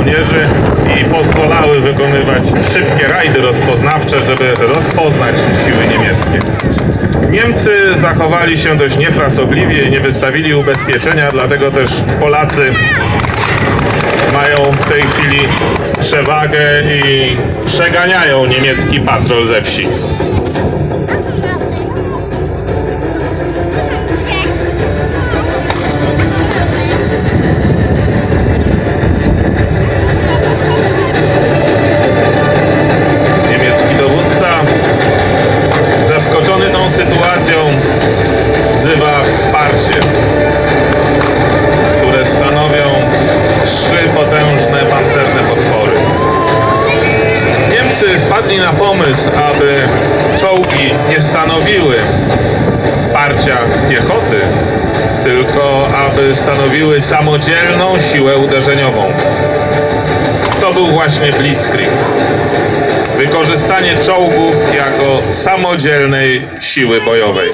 żołnierzy i pozwalały wykonywać szybkie rajdy rozpoznawcze, żeby rozpoznać siły niemieckie. Niemcy zachowali się dość niefrasobliwie i nie wystawili ubezpieczenia, dlatego też Polacy mają w tej chwili przewagę i przeganiają niemiecki patrol ze wsi. Tą sytuacją, wzywa wsparcie, które stanowią trzy potężne pancerne potwory. Niemcy wpadli na pomysł, aby czołgi nie stanowiły wsparcia piechoty, tylko aby stanowiły samodzielną siłę uderzeniową. To był właśnie Blitzkrieg. Wykorzystanie czołgów jako samodzielnej siły bojowej.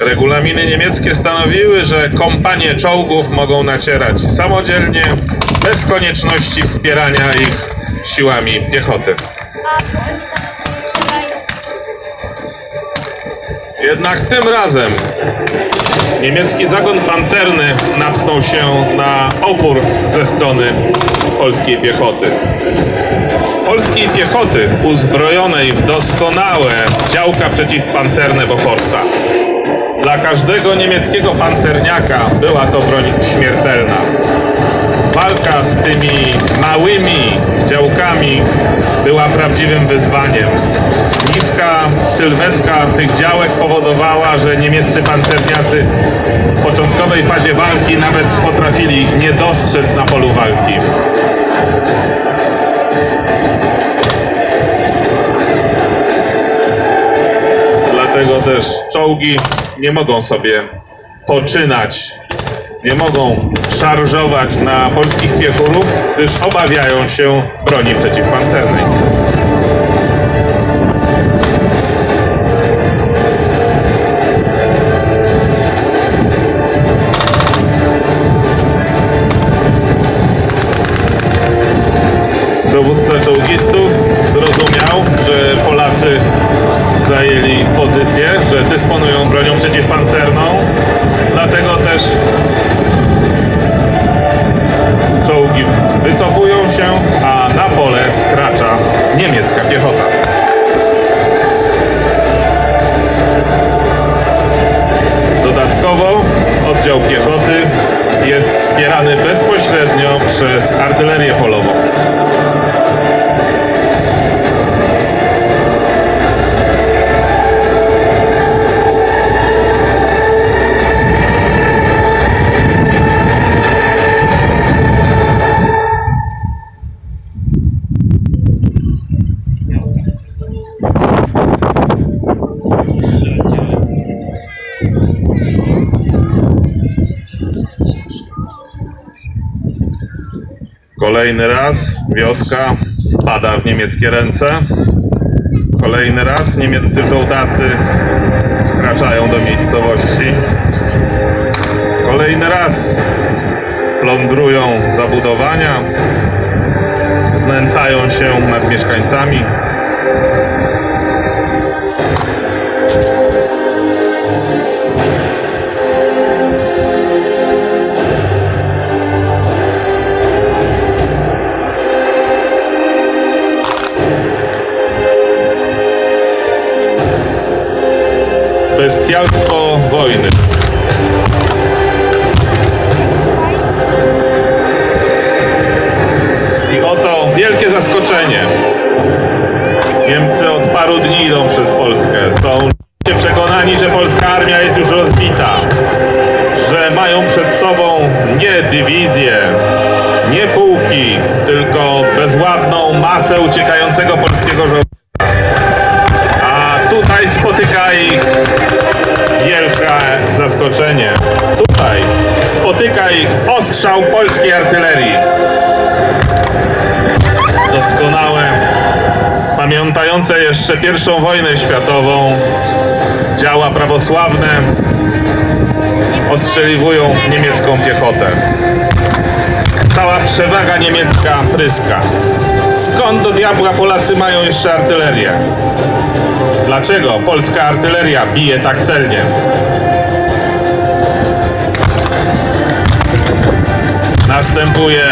Regulaminy niemieckie stanowiły, że kompanie czołgów mogą nacierać samodzielnie, bez konieczności wspierania ich siłami piechoty. Jednak tym razem niemiecki zagon pancerny natknął się na opór ze strony polskiej piechoty. Polskiej piechoty uzbrojonej w doskonałe działka przeciwpancerne Boforsa. Dla każdego niemieckiego pancerniaka była to broń śmiertelna. Walka z tymi małymi działkami była prawdziwym wyzwaniem. Niska sylwetka tych działek powodowała, że niemieccy pancerniacy w początkowej fazie walki nawet potrafili ich nie dostrzec na polu walki. Dlatego też czołgi nie mogą sobie poczynać, nie mogą szarżować na polskich piechurów, gdyż obawiają się broni przeciwpancernej. Dowódca czołgistów zrozumiał, że Polacy zajęli pozycję, że dysponują bronią przeciwpancerną, dlatego też czołgi wycofują się, a na pole wkracza niemiecka piechota. Dodatkowo oddział piechoty jest wspierany bezpośrednio przez artylerię polową. Kolejny raz wioska wpada w niemieckie ręce. Kolejny raz niemieccy żołdacy wkraczają do miejscowości. Kolejny raz plądrują zabudowania, znęcają się nad mieszkańcami. Bestialstwo wojny. I oto wielkie zaskoczenie. Niemcy od paru dni idą przez Polskę. Są przekonani, że polska armia jest już rozbita. Że mają przed sobą nie dywizję, nie pułki, tylko bezładną masę uciekającego polskiego żołnierza. A tutaj spotyka ich zaskoczenie. Tutaj spotyka ich ostrzał polskiej artylerii. Doskonałe, pamiętające jeszcze pierwszą wojnę światową, działa prawosławne, ostrzeliwują niemiecką piechotę. Cała przewaga niemiecka pryska. Skąd do diabła Polacy mają jeszcze artylerię? Dlaczego polska artyleria bije tak celnie? Następuje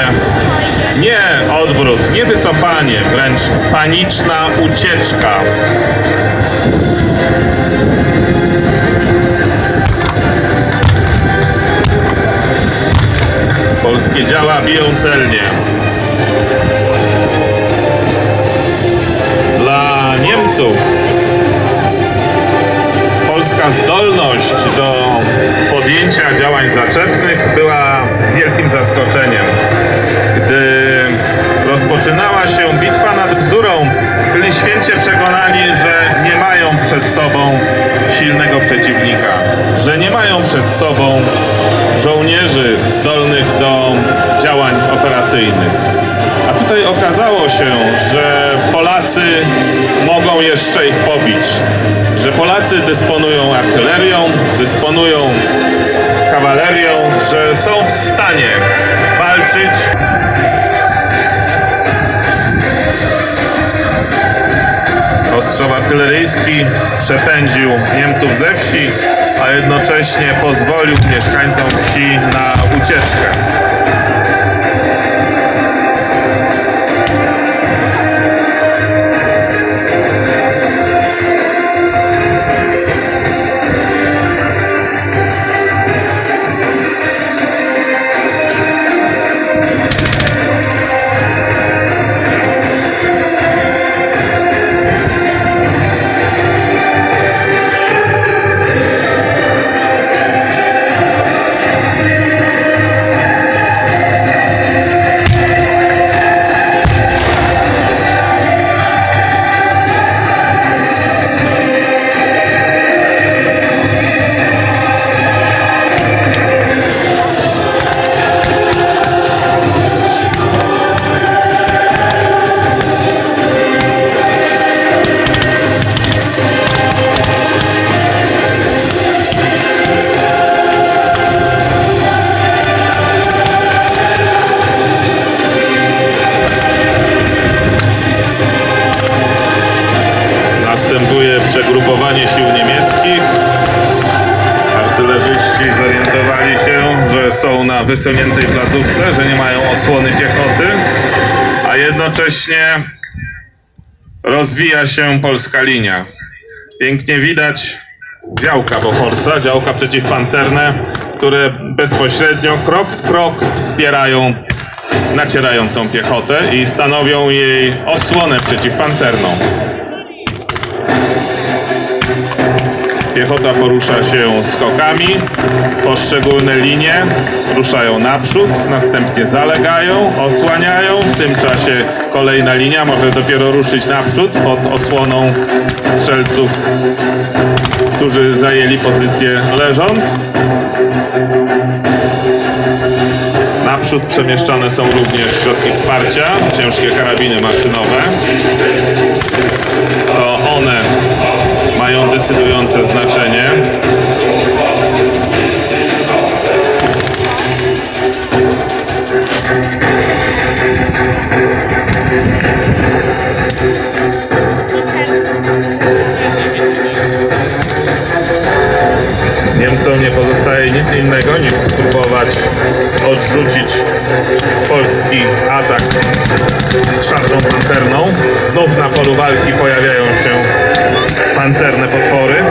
nie odwrót, nie wycofanie, wręcz paniczna ucieczka. Polskie działa biją celnie. Dla Niemców polska zdolność do podjęcia działań zaczepnych była wielkim zaskoczeniem. Gdy rozpoczynała się bitwa nad Bzurą, byli święcie przekonani, że nie mają przed sobą silnego przeciwnika, że nie mają przed sobą żołnierzy zdolnych do działań operacyjnych. A tutaj okazało się, że Polacy mogą jeszcze ich pobić, że Polacy dysponują artylerią, dysponują kawalerią, że są w stanie walczyć Ostrzał artyleryjski przepędził Niemców ze wsi, a jednocześnie pozwolił mieszkańcom wsi na ucieczkę. Artylerzyści zorientowali się, że są na wysuniętej placówce, że nie mają osłony piechoty, a jednocześnie rozwija się polska linia. Pięknie widać działka Boforsa, działka przeciwpancerne, które bezpośrednio, krok w krok wspierają nacierającą piechotę i stanowią jej osłonę przeciwpancerną. Piechota porusza się skokami, poszczególne linie ruszają naprzód, następnie zalegają, osłaniają. W tym czasie kolejna linia może dopiero ruszyć naprzód pod osłoną strzelców, którzy zajęli pozycję leżąc. Naprzód przemieszczane są również środki wsparcia, ciężkie karabiny maszynowe. Decydujące znaczenie. Niemcom nie pozostaje nic innego niż spróbować odrzucić polski atak szarżą pancerną. Znów na polu walki pojawiają się pancerne potwory.